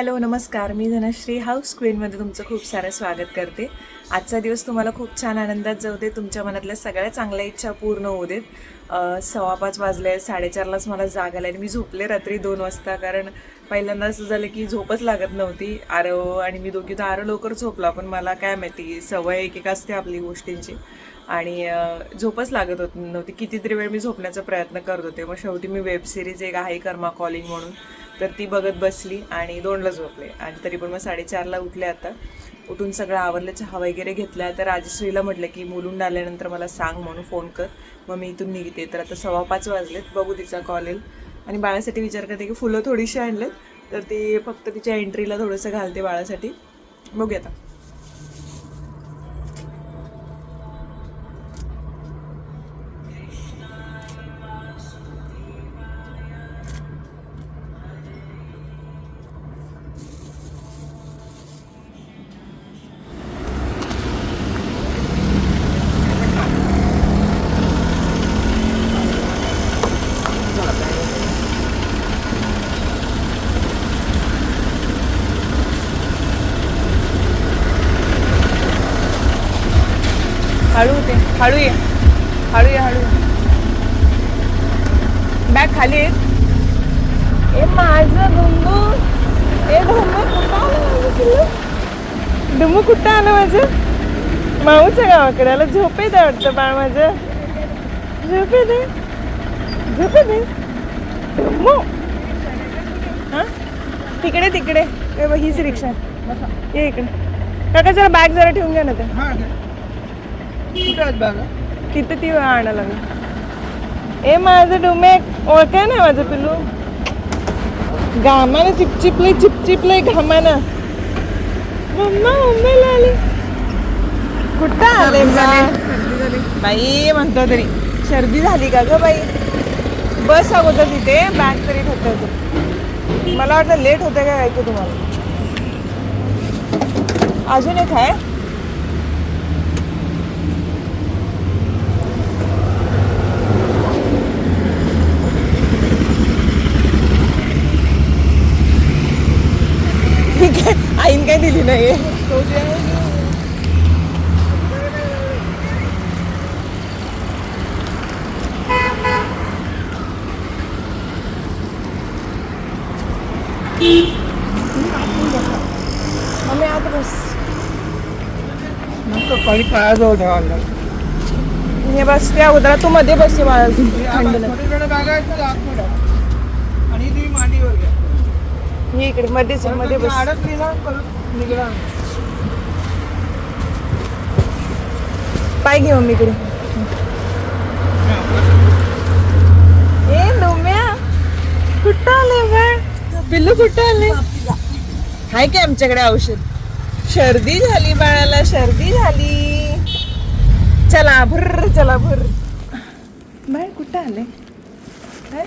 Hello नमस्कार. मी Dhanashree house क्वीनमध्ये तुमचं खूप सारं स्वागत करते. आजचा दिवस तुम्हाला खूप छान आनंदात जाऊ दे तुमच्या मनातल्या सगळ्या चांगल्या इच्छा पूर्ण होऊ देत. सव्वा पाच वाजले साडेचारलाच मला जाग आली आणि मी झोपले रात्री दोन वाजता कारण पहिल्यांदा असं झालं की झोपच लागत नव्हती. आरव आणि मी दोघी तर आरव लवकर झोपला पण मला काय माहिती सवय एक एक असते आपली गोष्टींची. आणि झोपच लागत होत नव्हती. कितीतरी वेळ मी झोपण्याचा प्रयत्न करत होते. मग शेवटी मी वेब सिरीज एक आहे कर्मा कॉलिंग म्हणून. तर ती बघत बसली आणि दोनला झोपले. आणि तरी पण मग साडेचारला उठले आता. उठून सगळं आवरलं चहा वगैरे घेतला. तर राजश्रीला म्हटलं की मुलून आल्यानंतर मला सांग म्हणून फोन कर. मग मी इथून निघते. तर आता सव्वा पाच वाजलेत. बघू तिचा कॉल येईल. आणि बाळासाठी विचार करते की फुलं थोडीशी आणलेत. तर ती फक्त तिच्या एंट्रीला थोडंसं घालते बाळासाठी. बघूया आता. बॅग खाली. ए माझं डुंबू ए डुंबू कुठं आलं माझं पिल्लू? डुंबू कुठं आलं माझं? माऊच्या गावाकडे आलं. झोपे दे वाटतं बाळ माझं. झोपे दे झोपे दे डुंबू हा? तिकडे तिकडे. ए बघ, हीच रिक्षा ये इकडे. काका जरा बॅग जरा ठेवून घ्या ना ते. तिथं ती आणायला लागली. ए माझं डोमे ओळखाय ना माझं पिल्लू. घामानं चिपचिपले चिपचिपले घामानं. मम्मा मुंबईला आली कुठं आले बाई म्हणतो तरी. सर्दी झाली का ग बाई? बस अगोदर तिथे बॅग तरी ठेवता मला वाटलं लेट होतं काय ऐकू तुम्हाला? अजून एक आहे ठीक आहे दिली नाही. आता बस. पाणी पायाजवळ ठेवायला. हे बस त्या उदरा तू मध्ये बस मला थंड. आणि ती मांडीवर घ्या. इकडे मध्येच मध्ये बस. अडकली ना पाय घे मम्मीकडे ए डोम्या कुठं आले बाळ? पिल्लू कुठं आले? हाय की आमच्याकडे औषध. सर्दी झाली बाळाला सर्दी झाली. चला भर चला भर. बाळ कुठं आले? काय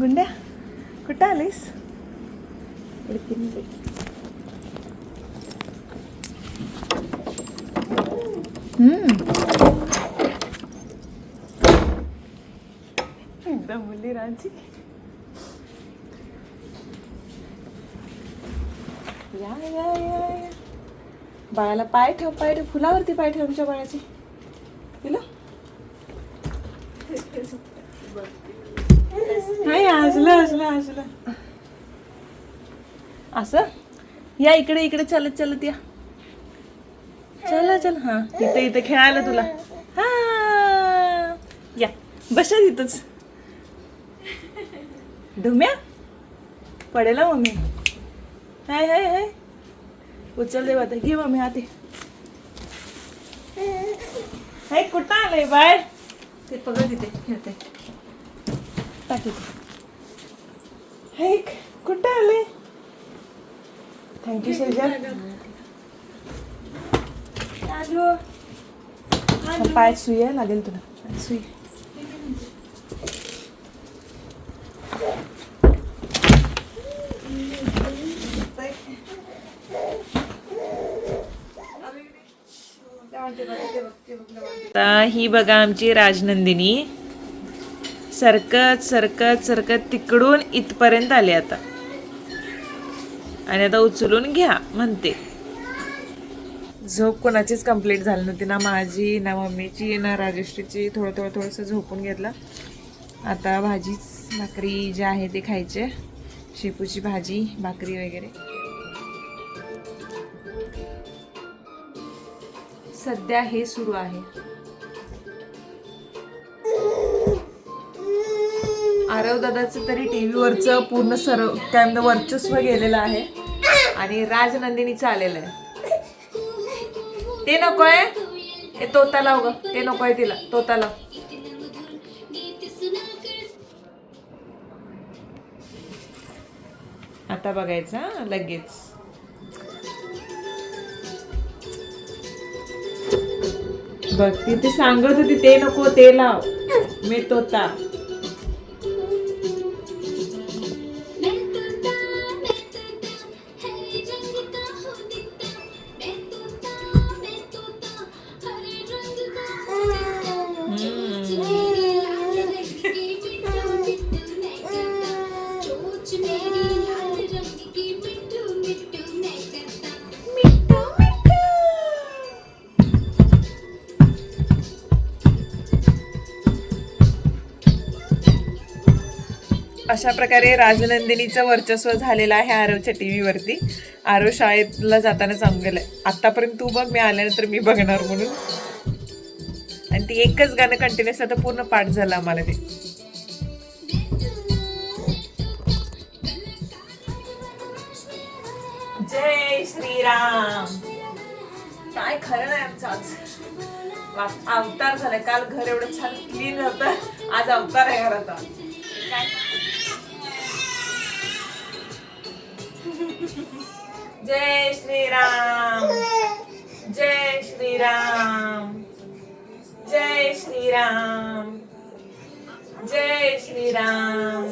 गुंड्या? कुठं आलीस इकडे फिरून रांची या या या या बाळाला पाय ठेव पाय ठेव. फुलावरती पाय ठेव आमच्या बाळाचे. दिलं? नाही हसलं हसलं हसलं. असं? या इकडे इकडे चालत चालत या. चला चल. हा इथे इथे खेळायला तुला. हा. या. बसा तिथंच. धुम्या पडेल मम्मी. हाय हाय हाय. उचल दे आता घे मम्मी आते हाय कुठं आलंय बाय ते पकड तिथे खेळते. टाकी हाय कुठं आले थँक्यू सेजल पाय सुई आहे लागेल तुला सुई आता ही बघा आमची राजनंदिनी. सरकत सरकत सरकत तिकडून इथपर्यंत आले आता. आणि आता उचलून घ्या म्हणते. झोप कोणाचीच कंप्लीट झाली नव्हती. ना माझी ना मम्मीची ना राजेश्रीची. थोडं थोडं थोडंसं झोपून घेतलं. आता भाजीच भाकरी जे आहे ते खायचे. शेपूची भाजी भाकरी वगैरे. सध्या हे सुरू आहे. आरव दादाचं तरी टी व्हीवरचं पूर्ण सर्व काय वर्चस्व गेलेलं आहे. आणि राजनंदिनीचं आलेलं आहे. ते नकोय ते तोता लाव ग. ते नकोय तिला. तोता लाव. आता बघायचं लगेच. बघ तिथे सांगत होती ते नको ते लाव. मी तोता. अशा प्रकारे राजनंदिनीचं वर्चस्व झालेलं आहे आरवच्या टी व्हीवरती आरव शाळेतला जाताना सांगून गेलंय आतापर्यंत तू बघ मी आल्यानंतर मी बघणार म्हणून. आणि ती एकच गाणं कंटिन्युअस आता पूर्ण पाठ झालं आम्हाला ते. जय श्रीराम. काय खरं नाही आमचं आज. अवतार झालाय काल घर एवढं छान क्लीन होतं. आज अवतार आहे घराचा. काय जय श्रीराम. जय श्रीराम. जय श्रीराम. जय श्रीराम.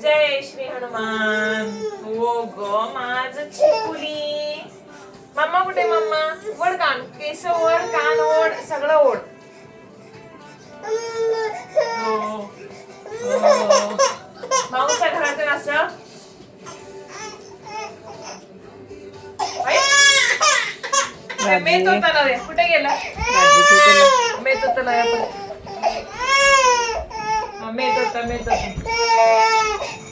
जय श्री हनुमान. ग माझ चिपुली मम्मा कुठे मम्मा वड कान केस ओढ कान ओढ सगळं ओढ. हो. हो. माऊच्या घरातून असं. मेत होता ना रे कुठे गेला? मेत होता ना रे आपण. हा, मेत होता. मेत होता.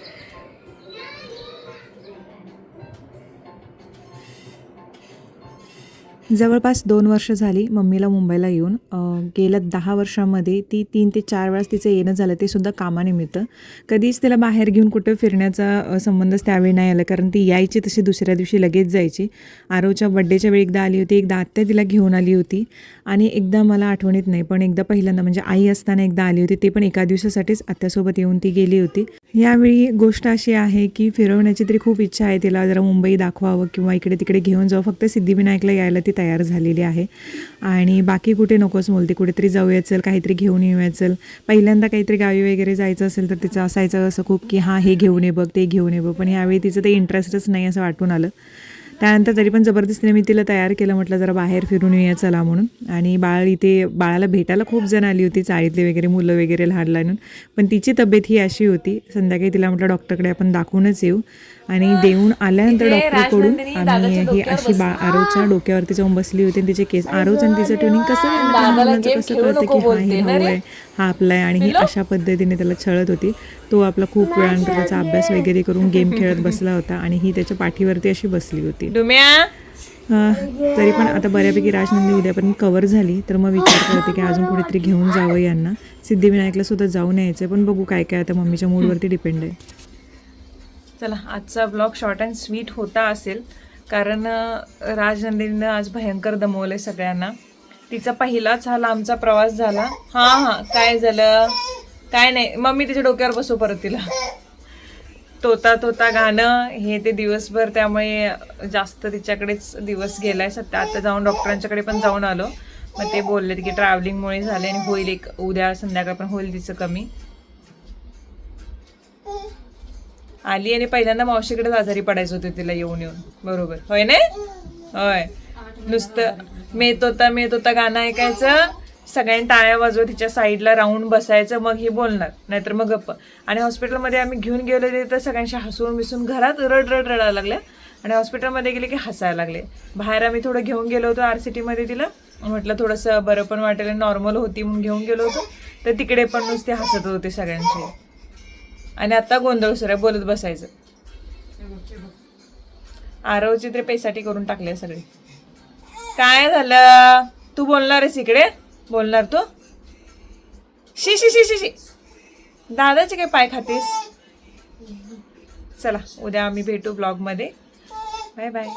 जवळपास दोन वर्ष झाली मम्मीला मुंबईला येऊन गेल्या दहा वर्षामध्ये ती तीन ते चार वेळास तिचं येणं झालं ते सुद्धा कामानिमित्त. कधीच तिला बाहेर घेऊन कुठं फिरण्याचा संबंधच त्यावेळी नाही आला कारण ती यायची तशी दुसऱ्या दिवशी लगेच जायची. आरोच्या बड्डेच्या वेळी एकदा आली होती एकदा आत्या तिला घेऊन आली होती. आणि एकदा मला आठवणीत नाही पण एकदा पहिल्यांदा म्हणजे आई असताना एकदा आली होती ते पण एका दिवसासाठीच आत्यासोबत येऊन ती गेली होती. यावेळी गोष्ट अशी आहे की फिरवण्याची तरी खूप इच्छा आहे तिला जरा मुंबई दाखवावं किंवा इकडे तिकडे घेऊन जावं फक्त सिद्धिविनायकला यायला ती तयार झालेली आहे. आणि बाकी कुठे नकोच बोलते कुठेतरी जाऊया चल काहीतरी घेऊन येऊया चल. पहिल्यांदा काहीतरी गावी वगैरे जायचं असेल तर तिचं असायचं असं खूप की हां हे घेऊन ये बघ ते घेऊन ये बघ. पण यावेळी तिचं ते इंटरेस्टच नाही असं वाटून आलं. त्यानंतर तरी पण जबरदस्तीने मी तिला तयार केलं म्हटलं जरा बाहेर फिरून येऊया चला म्हणून. आणि बाळ इथे बाळाला भेटायला खूप जण आली होती चाळीतले वगैरे मुलं वगैरे लहान लहान. पण तिची तब्येत ही अशी होती संध्याकाळी तिला म्हटलं डॉक्टरकडे आपण दाखवूनच येऊ. आणि देऊन आल्यानंतर डॉक्टरकडून आम्ही ही अशी बा आरोच्या डोक्यावरती जाऊन बसली होती आणि तिचे केस आरोच आणि तिचं ट्युनिंग कसं कसं कळतं की हा हे भाऊ? आहे हा आपला आहे आणि ही अशा पद्धतीने त्याला छळत होती. तो आपला खूप वेळानंतर त्याचा अभ्यास वगैरे करून गेम खेळत बसला होता आणि ही त्याच्या पाठीवरती अशी बसली होती. तरी पण आता बऱ्यापैकी राजनंदी उद्यापर्यंत कवर झाली. तर मग विचार करते की अजून कुठेतरी घेऊन जावं यांना. सिद्धिविनायकला सुद्धा जाऊन यायचं पण बघू काय काय आता मम्मीच्या मूडवरती डिपेंड आहे. चला आजचा ब्लॉग शॉर्ट अँड स्वीट होता असेल. कारण अं, राजनंदिनीनं आज भयंकर दमवलंय सगळ्यांना. तिचा पहिलाच हा लांबचा प्रवास झाला. हां हां काय झालं? काय नाही मम्मी तिच्या डोक्यावर बसू परत तिला. तोता तोता गाणं हे ते दिवसभर त्यामुळे जास्त तिच्याकडेच दिवस गेलाय. सध्या आता जाऊन डॉक्टरांच्याकडे पण जाऊन आलो. मग ते बोलले की ट्रॅव्हलिंगमुळे झाले आणि होईल एक उद्या संध्याकाळ पण होईल तिचं कमी. आली आणि पहिल्यांदा मावशीकडेच आजारी पडायचं होते तिला येऊन येऊन. बरोबर. होय ना? होय. नुसतं मेत होता मेत होता गाणं ऐकायचं. सगळ्यांनी टाळ्या वाजवत तिच्या साईडला राऊंड बसायचं मग ही बोलणार. नाहीतर मग गप्प. आणि हॉस्पिटलमध्ये आम्ही घेऊन गेलो तर सगळ्यांशी हसून बिसून घरात रड रड रडायला लागल्या आणि हॉस्पिटलमध्ये गेले की हसायला लागले. बाहेर आम्ही थोडं घेऊन गेलो होतो आर सी टीमध्ये तिला. म्हटलं थोडंसं बरं पण वाटेल नॉर्मल होती म्हणून घेऊन गेलो होतो. तर तिकडे पण नुसते हसत होते सगळ्यांचे. आणि आता गोंधळ सुरू आहे बोलत बसायचं. आरवची तरी पैसाठी करून टाकले सगळे. काय झालं? तू बोलणार आहेस इकडे? बोलणार तू? शी शी शी शी शी. दादाचे काय पाय खातेस? चला उद्या आम्ही भेटू ब्लॉगमध्ये बाय बाय.